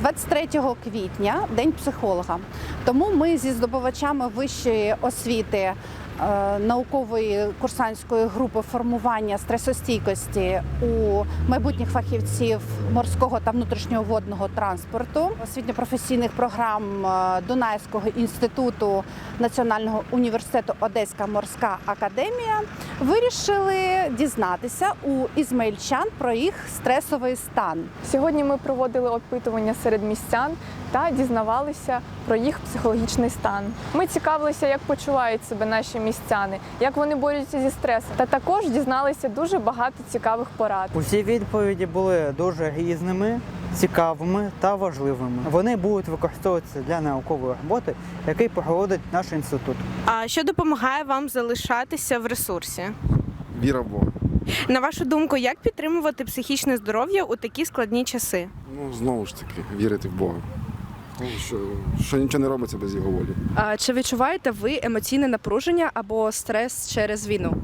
23 квітня день психолога. Тому ми зі здобувачами вищої освіти наукової курсантської групи формування стресостійкості у майбутніх фахівців морського та внутрішнього водного транспорту, освітньо-професійних програм е, Дунайського інституту Національного університету Одеська морська академія вирішили дізнатися у ізмаїльчан про їх стресовий стан. Сьогодні ми проводили опитування серед містян та дізнавалися про їх психологічний стан. Ми цікавилися, як почувають себе наші містяни, як вони борються зі стресом. Та також дізналися дуже багато цікавих порад. Усі відповіді були дуже різними, цікавими та важливими. Вони будуть використовуватися для наукової роботи, який проводить наш інститут. А що допомагає вам залишатися в ресурсі? Віра в Бога. На вашу думку, як підтримувати психічне здоров'я у такі складні часи? Ну, знову ж таки, вірити в Бога. Ну, що, що нічого не робиться без його волі. А чи відчуваєте ви емоційне напруження або стрес через війну?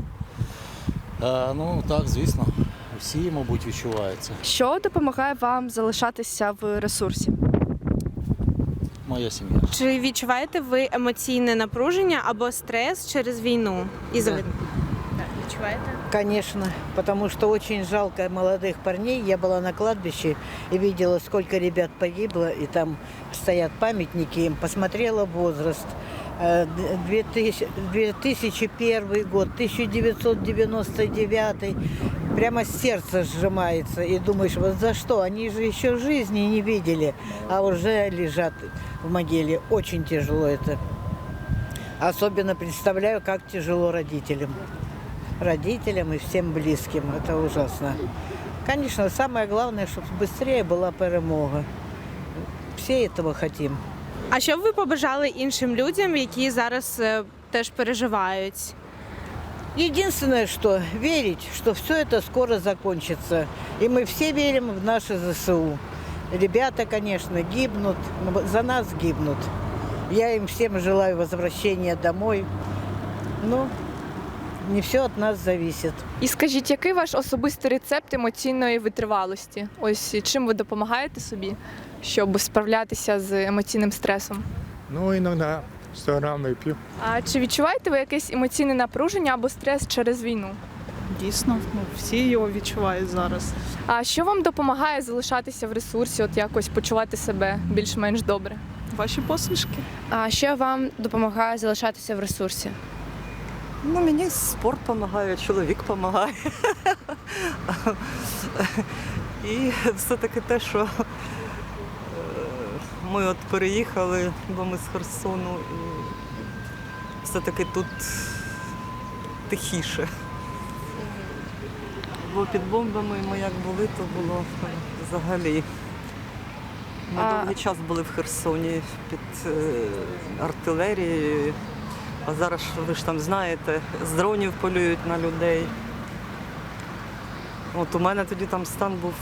Е, ну так, звісно. Всі, мабуть, відчуваються. Що допомагає вам залишатися в ресурсі? Моя сім'я. Чи відчуваєте ви емоційне напруження або стрес через війну? І Да. да. Відчуваєте? Конечно, потому что очень жалко молодых парней. Я была на кладбище и видела, сколько ребят погибло, и там стоят памятники им. Посмотрела возраст. Э, д- 2000 2001 год, 1999. Прямо сердце сжимается. И думаешь, вот за что? Они же еще жизни не видели, а уже лежат в могиле. Очень тяжело это. Особенно представляю, как тяжело родителям родителям и всем близким. Это ужасно. Конечно, самое главное, чтобы быстрее была перемога. Все этого хотим. А що б ви побажали іншим людям, які зараз е, теж переживають? Единственное, что верить, что все это скоро закончится. И мы все верим в наши ЗСУ. Ребята, конечно, гибнут, но за нас гибнут. Я им всем желаю возвращения домой. Но не все от нас зависит. І скажіть, який ваш особистий рецепт емоційної витривалості? Ось чим ви допомагаєте собі, щоб справлятися з емоційним стресом? Ну, иногда 100 грамм выпью. А чи відчуваєте ви якесь емоційне напруження або стрес через війну? Дійсно, ну, всі його відчувають зараз. А що вам допомагає залишатися в ресурсі, от якось почувати себе більш-менш добре? Ваші посмішки. А що вам допомагає залишатися в ресурсі? Ну, мені спорт допомагає, чоловік допомагає. І все-таки те, що е, ми от переїхали, бо ми з Херсону, і все-таки тут тихіше. Бо під бомбами ми як були, то було взагалі. Ми довгий час були в Херсоні під е, артилерією. А зараз ви ж там знаєте, з дронів полюють на людей. От у мене тоді там стан був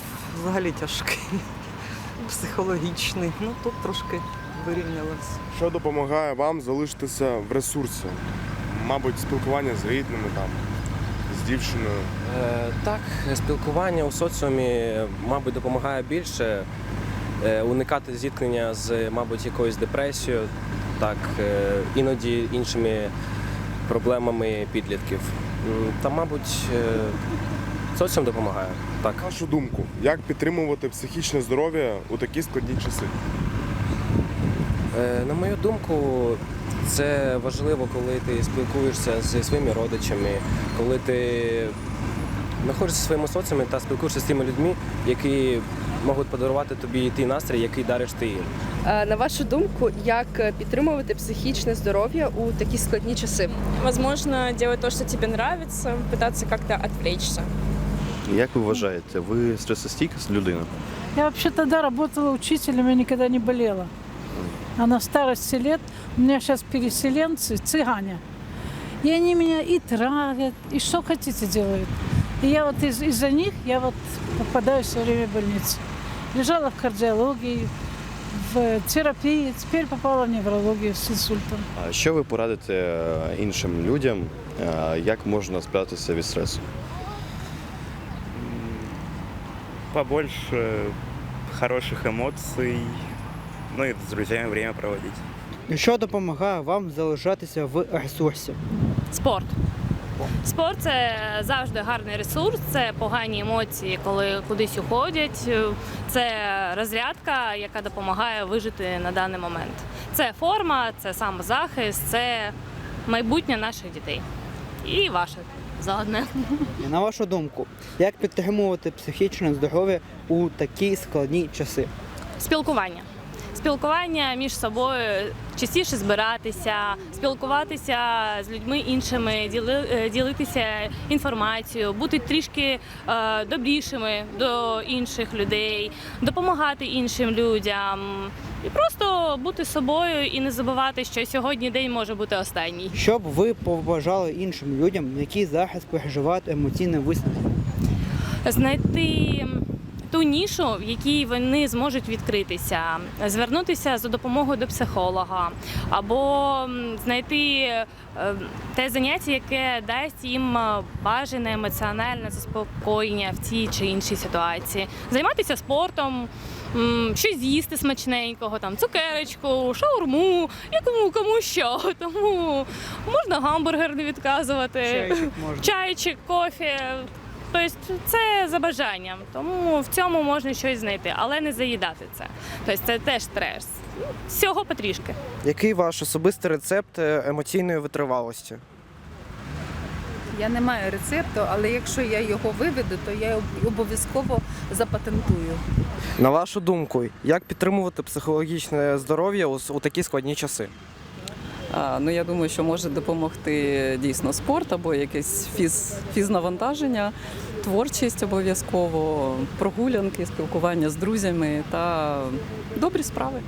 взагалі тяжкий, психологічний. Ну тут трошки вирівнялося. Що допомагає вам залишитися в ресурсі? Мабуть, спілкування з рідними там, з дівчиною. Е, Так, спілкування у соціумі, мабуть, допомагає більше е, уникати зіткнення з, мабуть, якоюсь депресією, так, е, іноді іншими проблемами підлітків. Та, мабуть, е, соціум допомагає. Так. Вашу думку, як підтримувати психічне здоров'я у такі складні часи? Е, На мою думку, це важливо, коли ти спілкуєшся зі своїми родичами, коли ти знаходишся в своєму соціумі та спілкуєшся з тими людьми, які можуть подарувати тобі той настрій, який дариш ти їм. А, на вашу думку, як е, підтримувати психічне здоров'я у такі складні часи? Возможно, делать то, что тебе нравится, пытаться как-то отвлечься. Як ви вважаєте, ви стресостійка людина? Я вообще тогда работала учителем и никогда не болела. А на старости лет у меня сейчас переселенцы, цыгане. И они меня и травят, и что хотите делают. И я вот из- из-за них я вот попадаю все время в больницу. Лежала в кардиологии, в терапии, теперь попала в неврологию с инсультом. А Що ви порадите іншим людям, е, як можна справитися від стресу? Побольше хороших эмоций, ну и с друзьями время проводить. Що допомагає вам залишатися в ресурсі? Спорт. Спорт це завжди гарний ресурс, це погані емоції, коли кудись уходять. Це розрядка, яка допомагає вижити на даний момент. Це форма, це самозахист, це майбутнє наших дітей. І ваше заодне. І на вашу думку, як підтримувати психічне здоров'я у такі складні часи? Спілкування. Спілкування між собою, частіше збиратися, спілкуватися з людьми іншими, діли- е, ділитися інформацією, бути трішки е, добрішими до інших людей, допомагати іншим людям і просто бути собою і не забувати, що сьогодні день може бути останній. Що б ви побажали іншим людям, які зараз переживають емоційне виснаження? знайти ту нішу, в якій вони зможуть відкритися, звернутися за допомогою до психолога, або знайти е, те заняття, яке дасть їм е, бажане емоціональне заспокоєння в цій чи іншій ситуації, займатися спортом. Щось з'їсти смачненького, там цукерочку, шаурму, якому кому що. Тому можна гамбургер не відказувати, Чайчик можна. чайчик, кофе. Тобто це за бажанням, тому в цьому можна щось знайти, але не заїдати це. Тобто це теж стрес. Всього потрішки. Який ваш особистий рецепт е, емоційної витривалості? Я не маю рецепту, але якщо я його виведу, то я обов'язково запатентую. На вашу думку, як підтримувати психологічне здоров'я у такі складні часи? Ну я думаю, що може допомогти дійсно спорт або якесь фіз, фізнавантаження, творчість обов'язково, прогулянки, спілкування з друзями та добрі справи.